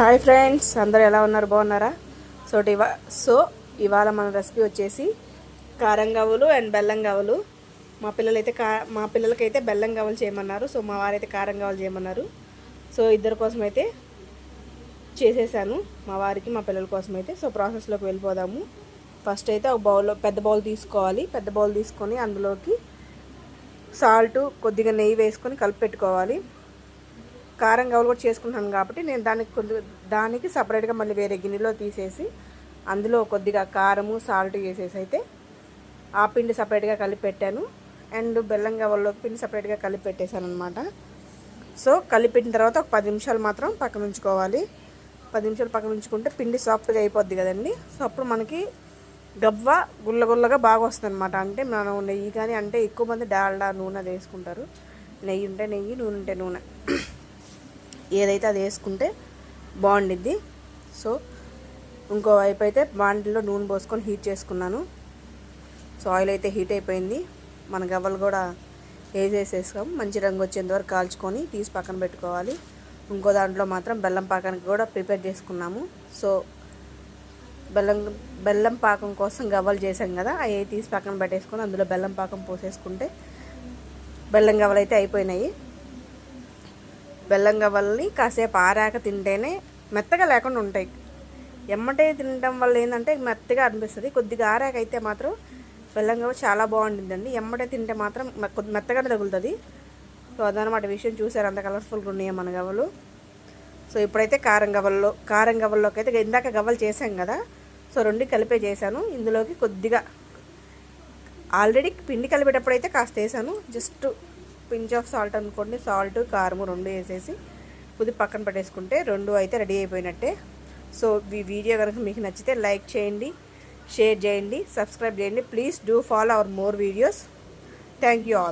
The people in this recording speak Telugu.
హాయ్ ఫ్రెండ్స్ అందరూ ఎలా ఉన్నారు? బాగున్నారా? సో ఇవా సో ఇవాళ మన రెసిపీ వచ్చేసి కారం గవ్వలు అండ్ బెల్లం గవ్వలు. మా పిల్లలైతే కా మా పిల్లలకైతే బెల్లం గవ్వలు చేయమన్నారు. సో మా వారైతే కారం గవ్వలు చేయమన్నారు. సో ఇద్దరి కోసం అయితే చేసేసాను. మా వారికి మా పిల్లల కోసం అయితే సో ప్రాసెస్లోకి వెళ్ళిపోదాము. ఫస్ట్ అయితే ఒక బౌల్లో పెద్ద బౌల్ తీసుకోవాలి. పెద్ద బౌల్ తీసుకొని అందులోకి సాల్ట్ కొద్దిగా నెయ్యి వేసుకొని కలిపి పెట్టుకోవాలి కారం గవలు కూడా చేసుకుంటున్నాను కాబట్టి నేను దానికి కొద్దిగా దానికి సపరేట్గా మళ్ళీ వేరే గిన్నెలో తీసేసి అందులో కొద్దిగా కారము సాల్ట్ వేసేసి అయితే ఆ పిండి సపరేట్గా కలిపి పెట్టాను. అండ్ బెల్లం గవల్లో పిండి సపరేట్గా కలిపి పెట్టేశాను అనమాట సో కలిపెట్టిన తర్వాత ఒక పది నిమిషాలు మాత్రం పక్కన ఉంచుకోవాలి. పది నిమిషాలు పక్కన ఉంచుకుంటే పిండి సాఫ్ట్గా అయిపోద్ది కదండి. సో అప్పుడు మనకి గవ్వ గుల్ల గుల్లగా బాగా వస్తుంది అనమాట అంటే మనం నెయ్యి కానీ అంటే ఎక్కువ మంది డాల్డా నూనె వేసుకుంటారు. నెయ్యి ఉంటే నెయ్యి నూనె ఉంటే నూనె. ఏదైతే అది వేసుకుంటే బాగుండిద్ది. సో ఇంకో వైపు అయితే బాండిలో నూనె పోసుకొని హీట్ చేసుకున్నాను. సో ఆయిల్ అయితే హీట్ అయిపోయింది. మన గవ్వలు కూడా వేసేసేసాం. మంచి రంగు వచ్చేంత వరకు కాల్చుకొని తీసి పక్కన పెట్టుకోవాలి. ఇంకో దాంట్లో మాత్రం బెల్లం పాకానికి కూడా ప్రిపేర్ చేసుకున్నాము. సో బెల్లం బెల్లం పాకం కోసం గవ్వలు చేసాం కదా అవి తీసి పక్కన పెట్టేసుకొని అందులో బెల్లం పాకం పోసేసుకుంటే బెల్లం గవ్వలు అయితే అయిపోయినాయి. బెల్లం గవ్వల్ని కాసేపు ఆరాక తింటేనే మెత్తగా లేకుండా ఉంటాయి. ఎమ్మటే తినడం వల్ల ఏంటంటే మెత్తగా అనిపిస్తుంది. కొద్దిగా ఆరాక అయితే మాత్రం బెల్లం గవ్వ చాలా బాగుంటుందండి. ఎమ్మటే తింటే మాత్రం కొద్ది మెత్తగానే తగులుతుంది. సో అదనమాట విషయం చూసారు అంత కలర్ఫుల్గా ఉన్నాయి మన గవ్వలు. సో ఇప్పుడైతే కారం గవ్వల్లో కారం గవ్వల్లోకి అయితే ఇందాక గవ్వలు చేసాం కదా. సో రెండు కలిపే చేశాను. ఇందులోకి కొద్దిగా ఆల్రెడీ పిండి కలిపేటప్పుడు అయితే కాస్త వేసాను జస్ట్ పించ్ ఆఫ్ సాల్ట్ అనుకోండి. సాల్ట్ కారము రెండు వేసేసి కొద్ది పక్కన పెట్టేసుకుంటే రెండు అయితే రెడీ అయిపోయినట్టే. సో ఈ వీడియో కనుక మీకు నచ్చితే లైక్ చేయండి షేర్ చేయండి సబ్స్క్రైబ్ చేయండి. Please do follow our more videos. Thank you all.